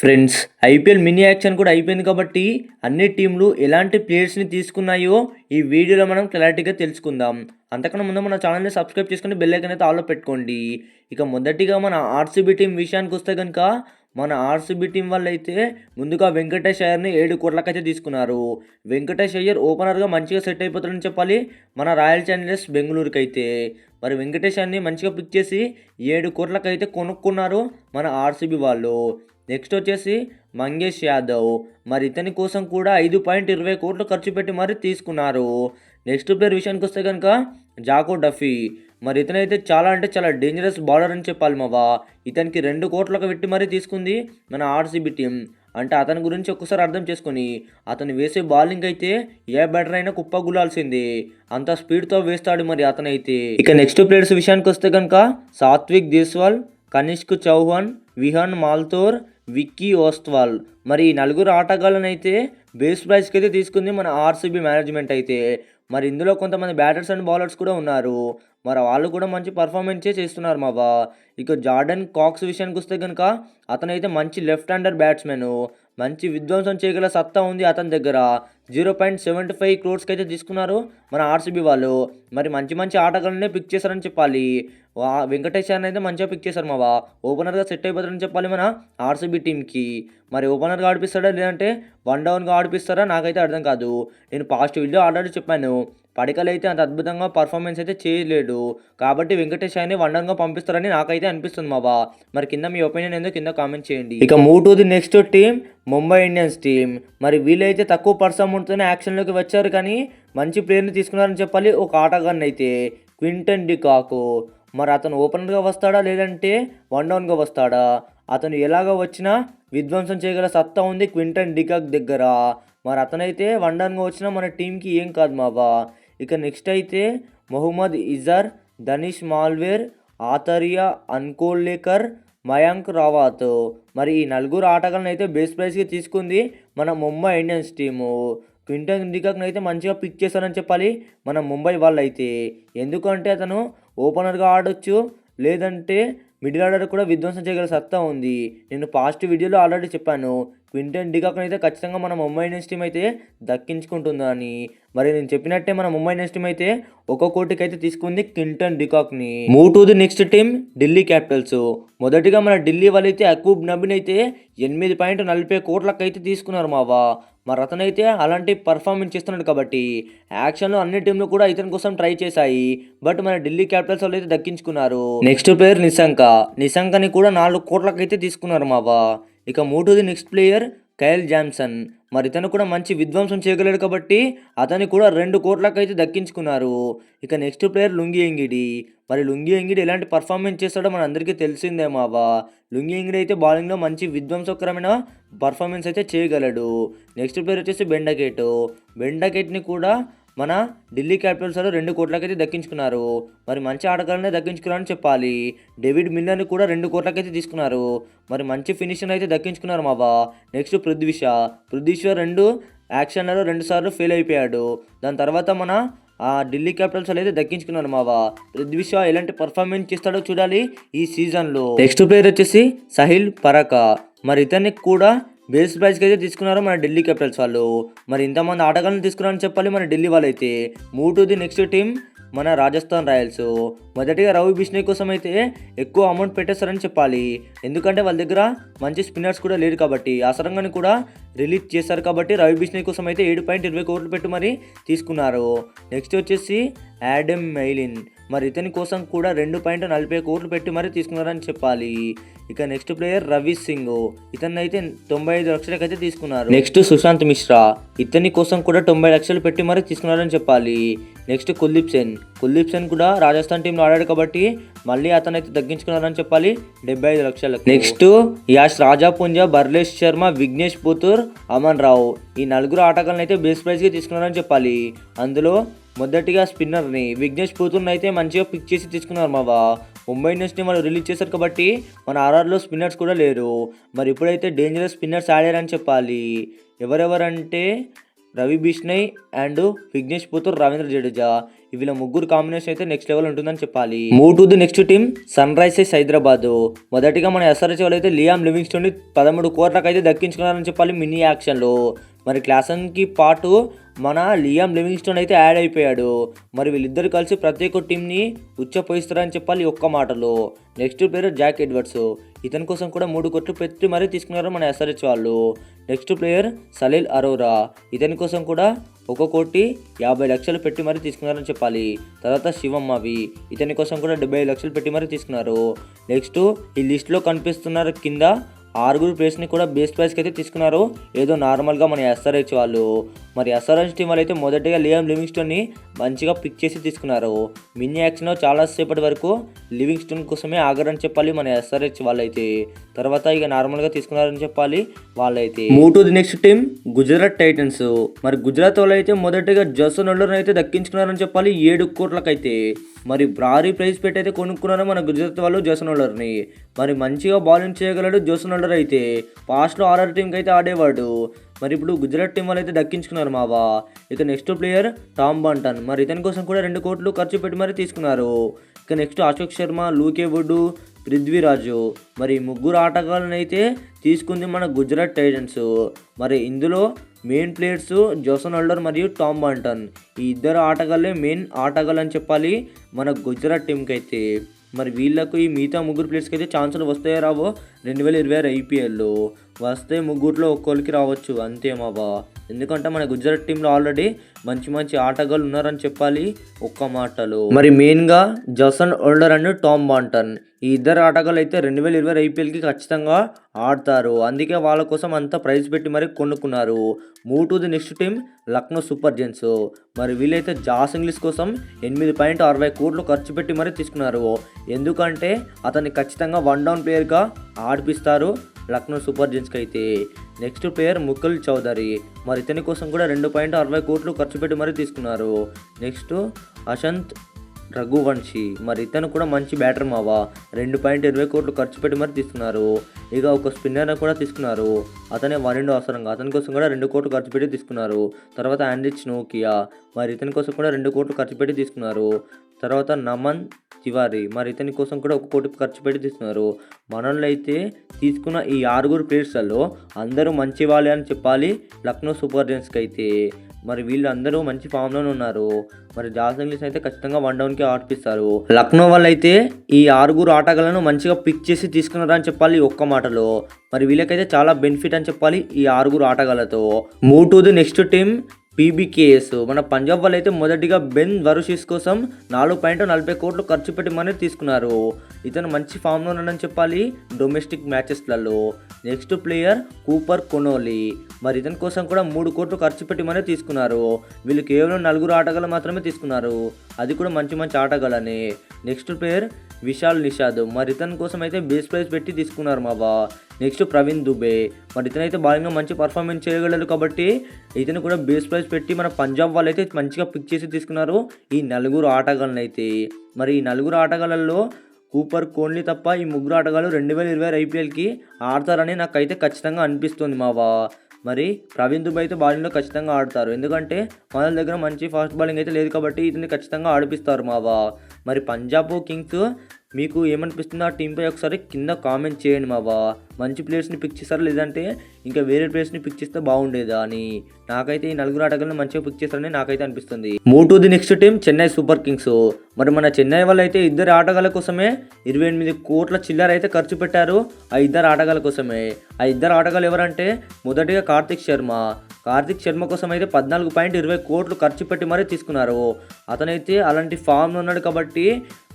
Friends IPL mini action కూడా అయిపోయింది కాబట్టి అన్ని టీంలు ఎలాంటి ప్లేయర్స్ని తీసుకున్నాయో ఈ వీడియోలో మనం క్లారిటీగా తెలుసుకుందాం. అంతకన్నా ముందు మన ఛానల్ని సబ్స్క్రైబ్ చేసుకుని బెల్ ఐకన్ అయితే ఆల్లో పెట్టుకోండి. ఇక మొదటిగా మన ఆర్సీబీ టీం విషయానికి వస్తే కనుక మన ఆర్సీబీ టీం వాళ్ళు అయితే ముందుగా వెంకటేష్ అయ్యర్ని ఏడు కోట్లకైతే తీసుకున్నారు. వెంకటేష్ అయ్యర్ ఓపెనర్గా మంచిగా సెట్ అయిపోతాడని చెప్పాలి మన రాయల్ ఛాలెంజర్స్ బెంగళూరుకి అయితే మరి వెంకటేష్ అన్ని మంచిగా పిక్ చేసి ఏడు కోట్లకైతే కొనుక్కున్నారు మన ఆర్సీబీ వాళ్ళు. నెక్స్ట్ వచ్చేసి మంగేష్ యాదవ్. మరి ఇతని కోసం కూడా ఐదు పాయింట్ ఇరవై కోట్లు ఖర్చు పెట్టి మరి తీసుకున్నారు. నెక్స్ట్ ప్లేయర్ విషయానికి వస్తే కనుక జాకో డఫీ. మరి ఇతనైతే చాలా అంటే చాలా డేంజరస్ బౌలర్ అని చెప్పాలి మావా. ఇతనికి రెండు కోట్లకు పెట్టి మరీ తీసుకుంది మన ఆర్సీబీ టీం అంటే అతని గురించి ఒక్కసారి అర్థం చేసుకొని అతను వేసే బౌలింగ్ అయితే ఏ బ్యాటర్ అయినా కుప్ప గులాల్సింది అంత స్పీడ్తో వేస్తాడు మరి అతనైతే. ఇక నెక్స్ట్ ప్లేయర్స్ విషయానికి వస్తే కనుక సాత్విక్ దేశ్వాల్ కనిష్క్ చౌహాన్ విహాన్ మాల్తోర్ విక్కీ ఓస్ట్వాల్ మరి ఈ నలుగురు ఆటగాళ్ళనైతే బేస్ ప్రైస్కి అయితే తీసుకుంది మన ఆర్సీబీ మేనేజ్మెంట్ అయితే. మరి ఇందులో కొంతమంది బ్యాటర్స్ అండ్ బౌలర్స్ కూడా ఉన్నారు. మరి వాళ్ళు కూడా మంచి పర్ఫార్మెన్సే చేస్తున్నారు మావా. ఇక జార్డన్ కాక్స్ విషయానికి వస్తే కనుక అతనైతే మంచి లెఫ్ట్ హ్యాండర్ బ్యాట్స్మెన్. మంచి విధ్వంసం చేయగల సత్తా ఉంది అతని దగ్గర. జీరో పాయింట్ సెవెంటీ ఫైవ్ క్రోర్స్కి అయితే తీసుకున్నారు మన ఆర్సీబీ వాళ్ళు. మరి మంచి మంచి ఆటగాళ్ళనే పిక్ చేశారని చెప్పాలి. వెంకటేష్ అని అయితే మంచిగా పిక్ చేశారు మావా ఓపెనర్గా సెట్ అయిపోతారని చెప్పాలి మన ఆర్సీబీ టీంకి మరి ఓపెనర్గా ఆడిపిస్తాడా లేదంటే వన్ డౌన్గా ఆడిపిస్తారా నాకైతే అర్థం కాదు. నేను పాస్ట్ వీడియో ఆల్రెడీ చెప్పాను. పడికలు అయితే అంత అద్భుతంగా పర్ఫార్మెన్స్ అయితే చేయలేడు. కాబట్టి వెంకటేష్ అని వన్ డౌన్గా పంపిస్తారని నాకైతే అనిపిస్తుంది మావా మరి కింద మీ ఒపీనియన్ ఏందో కింద కామెంట్ చేయండి. ఇక move to the next team Mumbai Indians team మరి వీళ్ళైతే తక్కువ పర్సమౌంట్తోనే యాక్షన్లోకి వచ్చారు కానీ మంచి ప్లేయర్ని తీసుకున్నారని చెప్పాలి ఒక ఆటగాన్ని అయితే క్వింటన్ డికాకు మరి అతను ఓపెనర్గా వస్తాడా లేదంటే వన్ డౌన్గా వస్తాడా? అతను ఎలాగ వచ్చినా విధ్వంసం చేయగల సత్తా ఉంది క్వింటన్ డికాక్ దగ్గర. మరి అతనైతే వన్ డౌన్గా వచ్చినా మన టీంకి ఏం కాదు మావా. ఇక నెక్స్ట్ అయితే మొహమ్మద్ ఇజర్ ధనిష్ మాల్వేర్ ఆతరియా అన్కోల్లేకర్ మయాంక్ రావాత్. మరి ఈ నలుగురు ఆటగాళ్ళని అయితే బేస్ ప్రైస్కి తీసుకుంది మన ముంబై ఇండియన్స్ టీము. క్వింటన్ డికాక్ని అయితే మంచిగా పిక్ చేశారని చెప్పాలి మన ముంబై వాళ్ళు అయితే ఎందుకంటే అతను ఓపెనర్గా ఆడొచ్చు లేదంటే మిడిల్ ఆర్డర్ కూడా విధ్వంసం చేయగల సత్తా ఉంది. నేను పాస్ట్ వీడియోలో ఆల్రెడీ చెప్పాను. క్వింటన్ డికాక్ని అయితే ఖచ్చితంగా మన ముంబై ఇండియన్స్ టీం అయితే దక్కించుకుంటుందని. మరి నేను చెప్పినట్టే మన ముంబై ఇండియన్స్ టీం అయితే ఒక కోటికి అయితే తీసుకుంది Quinton డికాక్ని. Move to the next team Delhi Capitals. మొదటిగా మన ఢిల్లీ వాళ్ళైతే అకూబ్ నబీన్ అయితే ఎనిమిది పాయింట్ నలభై కోట్లకు అయితే తీసుకున్నారు మావా. మరి అతనైతే అలాంటి పర్ఫార్మెన్స్ చేస్తున్నాడు కాబట్టి యాక్షన్లో అన్ని టీంలు కూడా ఇతని కోసం ట్రై చేశాయి. బట్ మన ఢిల్లీ క్యాపిటల్స్ వాళ్ళు అయితే దక్కించుకున్నారు. Next player Nissanka. నిశంకని కూడా నాలుగు కోట్లకు అయితే తీసుకున్నారు మావా. ఇక మూడోది నెక్స్ట్ ప్లేయర్ కైల్ జామ్సన్. మరి ఇతను కూడా మంచి విధ్వంసం చేయగలడు కాబట్టి అతన్ని కూడా రెండు కోట్లకు అయితే దక్కించుకున్నారు. ఇక నెక్స్ట్ ప్లేయర్ లుంగి ఎంగిడి. మరి లుంగి ఎంగిడి ఎలాంటి పర్ఫార్మెన్స్ చేస్తాడో మన అందరికీ తెలిసిందే మావా. లుంగి ఎంగిడి అయితే బౌలింగ్లో మంచి విధ్వంసకరమైన పర్ఫార్మెన్స్ అయితే చేయగలడు. నెక్స్ట్ ప్లేయర్ వచ్చేసి బెండకేట్. బెండకేట్ని కూడా మన ఢిల్లీ క్యాపిటల్స్ రెండు కోట్లకైతే దక్కించుకున్నారు. మరి మంచి ఆటగాళ్ళనే దక్కించుకున్నారని చెప్పాలి. డేవిడ్ మిల్లర్ని కూడా రెండు కోట్లకైతే తీసుకున్నారు. మరి మంచి ఫినిషింగ్ అయితే దక్కించుకున్నారు మావా. నెక్స్ట్ పృథ్వీష. షా రెండు యాక్షన్లలో రెండు సార్లు ఫెయిల్ అయిపోయాడు. దాని తర్వాత మన ఆ ఢిల్లీ క్యాపిటల్స్ వాళ్ళు అయితే దక్కించుకున్నారు మావా. పృథ్వీ షా ఎలాంటి పర్ఫార్మెన్స్ చేస్తాడో చూడాలి ఈ సీజన్లో నెక్స్ట్ ప్లేయర్ వచ్చేసి సహిల్ పరక. మరి ఇతనికి కూడా బేస్ ప్రైజ్కి అయితే తీసుకున్నారు మన ఢిల్లీ క్యాపిటల్స్ వాళ్ళు. మరి ఇంతమంది ఆటగాళ్ళని తీసుకున్నారని చెప్పాలి మన ఢిల్లీ వాళ్ళు అయితే move to the next team మన రాజస్థాన్ రాయల్స్. మొదటిగా రవి బిష్ణయ్ కోసం అయితే ఎక్కువ అమౌంట్ పెట్టేస్తారని చెప్పాలి. ఎందుకంటే వాళ్ళ దగ్గర మంచి స్పిన్నర్స్ కూడా లేరు కాబట్టి అసరంగాని కూడా రిలీజ్ చేశారు కాబట్టి రవి బిష్ణయ్ కోసం అయితే ఏడు పాయింట్ ఇరవై కోట్లు పెట్టి మరి తీసుకున్నారు. నెక్స్ట్ వచ్చేసి యాడమ్ మైలిన్ మరి ఇతని కోసం కూడా రెండు పాయింట్ నలభై కోట్లు పెట్టి మరి తీసుకున్నారని చెప్పాలి. ఇక నెక్స్ట్ ప్లేయర్ రవి సింగ్. ఇతన్ని అయితే తొంభై ఐదు లక్షలకు అయితే తీసుకున్నారు. నెక్స్ట్ సుశాంత్ మిశ్రా. ఇతని కోసం కూడా తొంభై లక్షలు పెట్టి మరి తీసుకున్నారని చెప్పాలి. నెక్స్ట్ కుల్దీప్ సేన్. కుల్దీప్ సేన్ కూడా రాజస్థాన్ టీంలో ఆడాడు కాబట్టి మళ్ళీ అతను అయితే తగ్గించుకున్నారని చెప్పాలి డెబ్బై ఐదు లక్షలకు. నెక్స్ట్ యాష్ రాజా పుంజా బర్లేష్ శర్మ విఘ్నేష్ పుతూర్ అమన్ రావు. ఈ నలుగురు ఆటగాళ్ళని అయితే బేస్ ప్రైజ్కి తీసుకున్నారని చెప్పాలి. అందులో మొదటిగా స్పిన్నర్ని విఘ్నేష్ పుతూర్ని అయితే మంచిగా పిక్ చేసి తీసుకున్నారు మావా. ముంబై ఇండియన్స్ని వాళ్ళు రిలీజ్ చేశారు కాబట్టి మన ఆర్ఆర్లో స్పిన్నర్స్ కూడా లేరు. మరి ఇప్పుడైతే డేంజరస్ స్పిన్నర్స్ ఆడారని చెప్పాలి. ఎవరెవరంటే రవి బిష్ణయ్ అండ్ విఘ్నేష్ పుత్తూర్ రవీంద్ర జడేజా. వీళ్ళ ముగ్గురు కాంబినేషన్ అయితే నెక్స్ట్ లెవెల్ ఉంటుందని చెప్పాలి. Move to the next team Sunrisers Hyderabad. మొదటిగా మన ఎస్ఆర్ఎస్ వాళ్ళు అయితే లియామ్ లివింగ్స్టోన్ పదమూడు కోట్లకు అయితే దక్కించుకున్నారని చెప్పాలి మినీ యాక్షన్లో. మరి క్లాసన్కి పాటు మన లియామ్ లివింగ్స్టోన్ అయితే యాడ్ అయిపోయాడు. మరి వీళ్ళిద్దరు కలిసి ప్రతి ఒక్క టీంని ఉచ్చపోయిస్తారని చెప్పాలి ఒక్క మాటలో. Next player Jack Edwards. ఇతని కోసం కూడా మూడు కోట్లు పెట్టి మరీ తీసుకున్నారు మన ఎస్ఆర్హెచ్ వాళ్ళు. Next player Salil Arora. ఇతని కోసం కూడా ఒక కోటి యాభై లక్షలు పెట్టి మరీ తీసుకున్నారని చెప్పాలి. తర్వాత శివమ్మవి ఇతని కోసం కూడా డెబ్బై లక్షలు పెట్టి మరీ తీసుకున్నారు. నెక్స్ట్ ఈ లిస్ట్లో కనిపిస్తున్నారు కింద ఆరుగురు ప్లేస్ని కూడా బేస్ ప్రైస్కి అయితే తీసుకున్నారు. ఏదో నార్మల్గా మన ఎస్ఆర్హెచ్ వాళ్ళు. మరి ఎస్ఆర్హెచ్ టీం వాళ్ళు అయితే మొదటిగా లియామ్ లివింగ్స్టోన్ని మంచిగా పిక్ చేసి తీసుకున్నారు. మినీ యాక్షన్లో చాలాసేపటి వరకు లివింగ్స్టోన్ కోసమే ఆగరని చెప్పాలి మన ఎస్ఆర్హెచ్ వాళ్ళైతే. తర్వాత ఇక నార్మల్గా తీసుకున్నారని చెప్పాలి వాళ్ళైతే. Move to the next team Gujarat Titans మరి గుజరాత్ వాళ్ళు అయితే మొదటిగా జసన్ హోల్డర్ని అయితే దక్కించుకున్నారని చెప్పాలి. ఏడు కోట్లకైతే. మరి భారీ ప్రైస్ పెట్టి అయితే కొనుక్కున్నారు మన గుజరాత్ వాళ్ళు జోసన్ హోల్డర్ని మరి మంచిగా బౌలింగ్ చేయగలడు జోసన్ హోల్డర్ అయితే. పాస్ట్లో ఆర్ఆర్ టీంకి అయితే ఆడేవాడు. మరి ఇప్పుడు గుజరాత్ టీం వాళ్ళు అయితే దక్కించుకున్నారు మావా. ఇక నెక్స్ట్ ప్లేయర్ టామ్ బంటన్ మరి ఇతని కోసం కూడా రెండు కోట్లు ఖర్చు పెట్టి మరి తీసుకున్నారు. ఇక next Ashok Sharma Luke Wood Prithviraj. మరి ముగ్గురు ఆటగాళ్ళనైతే అయితే తీసుకుంది మన గుజరాత్ టైటన్స్. మరి ఇందులో మెయిన్ ప్లేయర్స్ జోసన్ హోల్డర్ మరియు టామ్ బాంటన్ ఈ ఇద్దరు ఆటగాళ్ళే మెయిన్ ఆటగాళ్ళు అని చెప్పాలి మన గుజరాత్ టీంకి అయితే మరి వీళ్ళకు ఈ మిగతా ముగ్గురు ప్లేయర్స్కి అయితే ఛాన్సులు వస్తాయో రావో? రెండు వేల ఇరవై ఆరు ఐపీఎల్లో. వస్తే ముగ్గురులో ఒక్కొక్కరికి రావచ్చు. అంతే మావా ఎందుకంటే మన గుజరాత్ టీంలో ఆల్రెడీ మంచి మంచి ఆటగాళ్ళు ఉన్నారని చెప్పాలి ఒక్క మాటలు. మరి మెయిన్గా Jason Holder and Tom Banton. ఈ ఇద్దరు ఆటగాళ్ళు అయితే రెండు వేల ఇరవై ఐపీఎల్కి ఖచ్చితంగా ఆడతారు. అందుకే వాళ్ళ కోసం అంత ప్రైజ్ పెట్టి మరి కొనుక్కున్నారు. Move to the next team Lucknow Super Giants. మరి వీళ్ళైతే జాస్ ఇంగ్లీష్ కోసం ఎనిమిది పాయింట్ అరవై కోట్లు ఖర్చు పెట్టి మరి తీసుకున్నారు. ఎందుకంటే అతన్ని ఖచ్చితంగా వన్ డౌన్ ప్లేయర్గా ఆడిపిస్తారు. లక్నో సూపర్ జెన్స్కి అయితే నెక్స్ట్ ప్లేయర్ ముకుల్ చౌదరి. మరి ఇతని కోసం కూడా రెండు పాయింట్ అరవై కోట్లు ఖర్చు పెట్టి మరీ తీసుకున్నారు. నెక్స్ట్ అశంత్ రఘువంశీ. మరి ఇతను కూడా మంచి బ్యాటర్ మావా. రెండు పాయింట్ ఇరవై కోట్లు ఖర్చు పెట్టి మరి తీసుకున్నారు. ఇక ఒక స్పిన్నర్ని కూడా తీసుకున్నారు. అతనే వన్ అవసరంగా. అతని కోసం కూడా రెండు కోట్లు ఖర్చు పెట్టి తీసుకున్నారు. తర్వాత ఆండ్రిచ్ నోకియా. మరి ఇతని కోసం కూడా రెండు కోట్లు ఖర్చు పెట్టి తీసుకున్నారు. తర్వాత నమన్ తివారీ. మరి ఇతని కోసం కూడా ఒక కోటి ఖర్చు పెట్టి తీసుకున్నారు మనల్ని అయితే తీసుకున్న ఈ ఆరుగురు ప్లేయర్స్లలో అందరూ మంచి వాళ్ళే అని చెప్పాలి లక్నో సూపర్ జెన్స్కి అయితే. మరి వీళ్ళందరూ మంచి ఫామ్లోనే ఉన్నారు. మరి జాస్ ఇంగ్లీష్ అయితే ఖచ్చితంగా వన్ డౌన్కి ఆడిపిస్తారు. లక్నో వాళ్ళు అయితే ఈ ఆరుగురు ఆటగాళ్ళను మంచిగా పిక్ చేసి తీసుకున్నారని చెప్పాలి ఒక్క మాటలో. మరి వీళ్ళకైతే చాలా బెనిఫిట్ అని చెప్పాలి ఈ ఆరుగురు ఆటగాళ్ళతో move to the next team PBKS మన పంజాబ్ వాళ్ళు అయితే మొదటిగా బెన్ వరుషీస్ కోసం నాలుగు పాయింట్ నలభై కోట్లు ఖర్చు పెట్టి మనీ తీసుకున్నారు. ఇతను మంచి ఫామ్లో ఉన్నాడని చెప్పాలి డొమెస్టిక్ మ్యాచెస్లలో నెక్స్ట్ ప్లేయర్ కూపర్ కొనోలి మరి ఇతని కోసం కూడా మూడు కోట్లు ఖర్చు పెట్టి మరీ తీసుకున్నారు. వీళ్ళు కేవలం నలుగురు ఆటగాళ్ళు మాత్రమే తీసుకున్నారు. అది కూడా మంచి మంచి ఆటగాళ్ళని. Next player Vishal Nishad. మరి ఇతని కోసం అయితే బేస్ ప్రైస్ పెట్టి తీసుకున్నారు మావా. నెక్స్ట్ ప్రవీణ్ దుబే. మరి ఇతనైతే బౌలింగ్లో మంచి పర్ఫార్మెన్స్ చేయగలరు కాబట్టి ఇతను కూడా బేస్ ప్రైస్ పెట్టి మన పంజాబ్ వాళ్ళు అయితే మంచిగా పిక్ చేసి తీసుకున్నారు ఈ నలుగురు ఆటగాళ్ళని అయితే మరి ఈ నలుగురు ఆటగాళ్ళల్లో కూపర్ కోహ్లీ తప్ప ఈ ముగ్గురు ఆటగాళ్ళు రెండు వేల ఇరవై ఐపీఎల్కి ఆడతారని నాకైతే ఖచ్చితంగా అనిపిస్తుంది మావా. మరి ప్రవీణ్ దుబే అయితే బౌలింగ్లో ఖచ్చితంగా ఆడతారు. ఎందుకంటే మన దగ్గర మంచి ఫాస్ట్ బౌలింగ్ అయితే లేదు కాబట్టి ఇతన్ని ఖచ్చితంగా ఆడిపిస్తారు మావా మరి పంజాబ్ కింగ్స్ మీకు ఏమనిపిస్తుందో ఆ టీంపై ఒకసారి కింద కామెంట్ చేయండి మావా. మంచి ప్లేయర్స్ని పిక్ చేస్తారా? లేదంటే ఇంకా వేరే ప్లేయర్స్ని పిక్ చేస్తే బాగుండేదా అని. నాకైతే ఈ నలుగురు ఆటగాళ్ళని మంచిగా పిక్ చేస్తారని నాకైతే అనిపిస్తుంది. Move to the next team Chennai Super Kings మరి మన చెన్నై వాళ్ళు అయితే ఇద్దరు ఆటగాళ్ళ కోసమే ఇరవై ఎనిమిది కోట్ల చిల్లర అయితే ఖర్చు పెట్టారు ఆ ఇద్దరు ఆటగాళ్ళ కోసమే. ఆ ఇద్దరు ఆటగాళ్ళు ఎవరంటే మొదటిగా కార్తిక్ శర్మ. కార్తిక్ శర్మ కోసం అయితే పద్నాలుగు పాయింట్ ఇరవై కోట్లు ఖర్చు పెట్టి మరీ తీసుకున్నారు. అతనైతే అలాంటి ఫామ్లో ఉన్నాడు కాబట్టి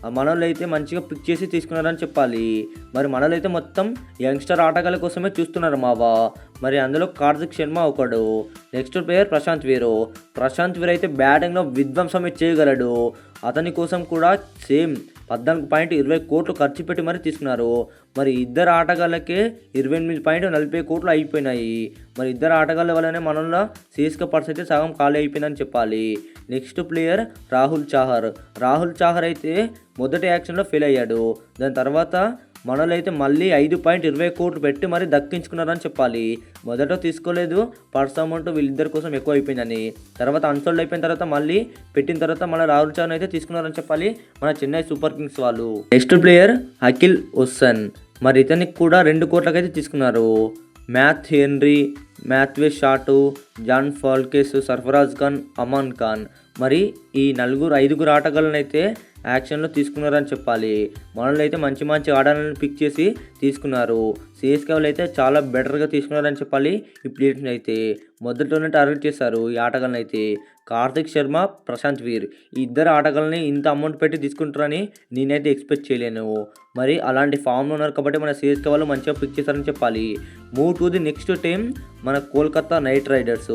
మనోళ్ళు అయితే మంచిగా పిక్ చేసి తీసుకున్నారని చెప్పాలి. మరి మనోళ్ళు అయితే మొత్తం యంగ్స్టర్ ఆటగాళ్ళ కోసమే చూస్తున్నారు మావా. మరి అందులో కార్తిక్ శర్మ ఒకడు నెక్స్ట్ ప్లేయర్ ప్రశాంత్ వీరు. ప్రశాంత్ వీరు అయితే బ్యాటింగ్లో విధ్వంసం చేయగలడు. అతని కోసం కూడా సేమ్ పద్నాలుగు పాయింట్ ఇరవై కోట్లు ఖర్చు పెట్టి మరి తీసుకున్నారు. మరి ఇద్దరు ఆటగాళ్ళకే ఇరవై ఎనిమిది పాయింట్ నలభై కోట్లు అయిపోయినాయి. మరి ఇద్దరు ఆటగాళ్ళ వల్లనే మనలో సీఎస్కే పర్స్ అయితే సగం ఖాళీ అయిపోయిందని చెప్పాలి. Next player Rahul Chahar. Rahul Chahar అయితే మొదటి యాక్షన్లో ఫెయిల్ అయ్యాడు. దాని తర్వాత మనలో అయితే మళ్ళీ ఐదు పాయింట్ ఇరవై కోట్లు పెట్టి మరీ దక్కించుకున్నారని చెప్పాలి. మొదట తీసుకోలేదు పర్స్ అమౌంట్ వీళ్ళిద్దరి కోసం ఎక్కువ అయిపోయిందని. తర్వాత అన్సోల్డ్ అయిపోయిన తర్వాత మళ్ళీ పెట్టిన తర్వాత మన రాహుల్ చౌహాన్ అయితే తీసుకున్నారని చెప్పాలి మన చెన్నై సూపర్ కింగ్స్ వాళ్ళు. నెక్స్ట్ ప్లేయర్ అఖిల్ హుస్సన్ మరి ఇతనికి కూడా రెండు కోట్లకైతే తీసుకున్నారు. Matt Henry Matthew Short Zak Foulkes Sarfaraz Khan Aman Khan. మరి ఈ నలుగురు ఐదుగురు ఆటగాళ్ళనైతే అయితే యాక్షన్లో తీసుకున్నారని చెప్పాలి. మనల్ని అయితే మంచి మంచి ఆటగాళ్ళని పిక్ చేసి తీసుకున్నారు. సిఎస్కే వాళ్ళు అయితే చాలా బెటర్గా తీసుకున్నారని చెప్పాలి ఈ ప్లేయర్స్ని అయితే. మొదట్లోనే టార్గెట్ చేశారు ఈ ఆటగాళ్ళని అయితే కార్తిక్ శర్మ ప్రశాంత్ వీర్. ఈ ఇద్దరు ఆటగాళ్ళని ఇంత అమౌంట్ పెట్టి తీసుకుంటారని నేనైతే ఎక్స్పెక్ట్ చేయలేను. మరి అలాంటి ఫామ్లో ఉన్నారు కాబట్టి మన సిఎస్కే వాళ్ళు మంచిగా పిక్ చేశారని చెప్పాలి. Move to the next team మన కోల్కతా నైట్ రైడర్స్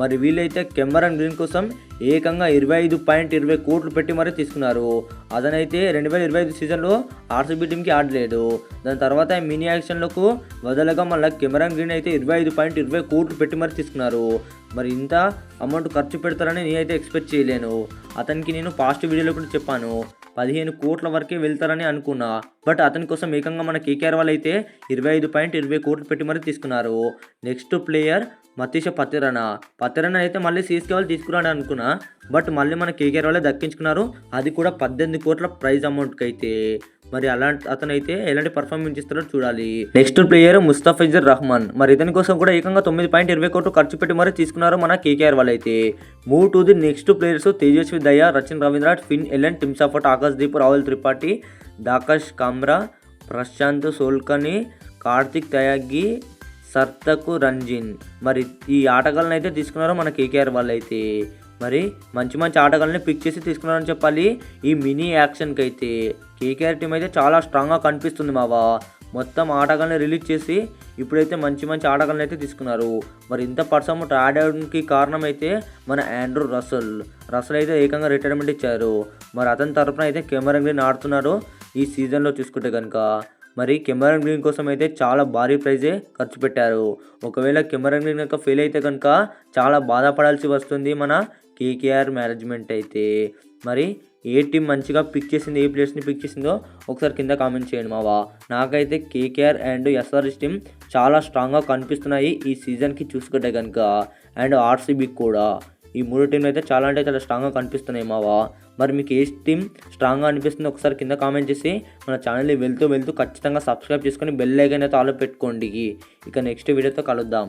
మరి వీళ్ళైతే కెమెరాన్ గ్రీన్ కోసం ఏకంగా ఇరవై ఐదు పాయింట్ ఇరవై కోట్లు పెట్టి మరీ తీసుకున్నారు. అతనైతే రెండు వేల ఇరవై ఐదు సీజన్లో ఆర్సీబీ టీంకి ఆడలేదు దాని తర్వాత మినీ యాక్షన్లకు వదలగా మళ్ళీ కెమెరాన్ గ్రీన్ అయితే ఇరవై ఐదు పాయింట్ ఇరవై కోట్లు పెట్టి మరీ తీసుకున్నారు. మరి ఇంత అమౌంట్ ఖర్చు పెడతారని నేనైతే ఎక్స్పెక్ట్ చేయలేను. అతనికి నేను పాస్ట్ వీడియోలో కూడా చెప్పాను. పదిహేను కోట్ల వరకే వెళ్తారని అనుకున్నా. బట్ అతని కోసం ఏకంగా మన కేకేఆర్ వాళ్ళు అయితే ఇరవై ఐదు పాయింట్ ఇరవై కోట్లు పెట్టి మరీ తీసుకున్నారు. నెక్స్ట్ ప్లేయర్ మతీష పతిరణ పతిరణ అయితే మళ్ళీ సీఎస్కే వాళ్ళు తీసుకురాడు అనుకున్నా బట్ మళ్ళీ మన కేకేఆర్ వాళ్ళే దక్కించుకున్నారు. అది కూడా పద్దెనిమిది కోట్ల ప్రైజ్ అమౌంట్కి అయితే మరి అలాంటి అతనైతే ఎలాంటి పర్ఫార్మెన్స్ ఇస్తాడో చూడాలి. Next player Mustafizur Rahman. మరి ఇతని కోసం కూడా ఏకంగా తొమ్మిది పాయింట్ ఇరవై కోట్లు ఖర్చు పెట్టి మరి తీసుకున్నారు మన కేకేఆర్ వాళ్ళైతే. Move to the next players Tejasvi Dahiya Rachin Ravindra Finn Allen Tim Seifert Akash Deep Rahul Tripathi Daksh Kamra Prashant Solanki Kartik Tyagi Sarthak Ranjan. మరి ఈ ఆటగాళ్ళని అయితే తీసుకున్నారు మన కేకేఆర్ వాళ్ళు అయితే మరి మంచి మంచి ఆటగాళ్ళని పిక్ చేసి తీసుకున్నారని చెప్పాలి. ఈ మినీ యాక్షన్కి అయితే కేకేఆర్ టీం అయితే చాలా స్ట్రాంగ్గా కనిపిస్తుంది మావా. మొత్తం ఆటగాళ్ళని రిలీజ్ చేసి ఇప్పుడైతే మంచి మంచి ఆటగాళ్ళని అయితే తీసుకున్నారు. మరి ఇంత పర్సమ్ యాడ్ కారణం అయితే మన ఆండ్రూ రసల్ రసల్ అయితే ఏకంగా రిటైర్మెంట్ ఇచ్చారు. మరి అతని తరపున అయితే కెమెరా గ్రీన్ ఆడుతున్నారు ఈ సీజన్లో చూసుకుంటే కనుక మరి కెమెరా గ్రీన్ కోసం అయితే చాలా భారీ ప్రైజే ఖర్చు పెట్టారు. ఒకవేళ కెమెరా గ్రీన్ కనుక ఫెయిల్ అయితే కనుక చాలా బాధపడాల్సి వస్తుంది మన కేకేఆర్ మేనేజ్మెంట్ అయితే మరి ఏ టీం మంచిగా పిక్ చేసింది ఏ ప్లేయర్స్ని పిక్ చేసిందో ఒకసారి కింద కామెంట్ చేయండి మావా. నాకైతే కేకేఆర్ అండ్ ఎస్ఆర్ఎస్ టీం చాలా స్ట్రాంగ్గా కనిపిస్తున్నాయి ఈ సీజన్కి చూసుకుంటే కనుక. అండ్ ఆర్సీబీ కూడా. ఈ మూడు టీంలు అయితే చాలా అంటే చాలా స్ట్రాంగ్గా కనిపిస్తున్నాయి మావా. మరి మీకు ఏ టీం స్ట్రాంగ్గా అనిపిస్తుంది ఒకసారి కింద కామెంట్ చేసి మన ఛానల్ని వెళ్తూ వెళ్తూ ఖచ్చితంగా సబ్స్క్రైబ్ చేసుకొని బెల్ ఐకన్ అయితే ఆలో పెట్టుకోండి. ఇక నెక్స్ట్ వీడియోతో కలుద్దాం.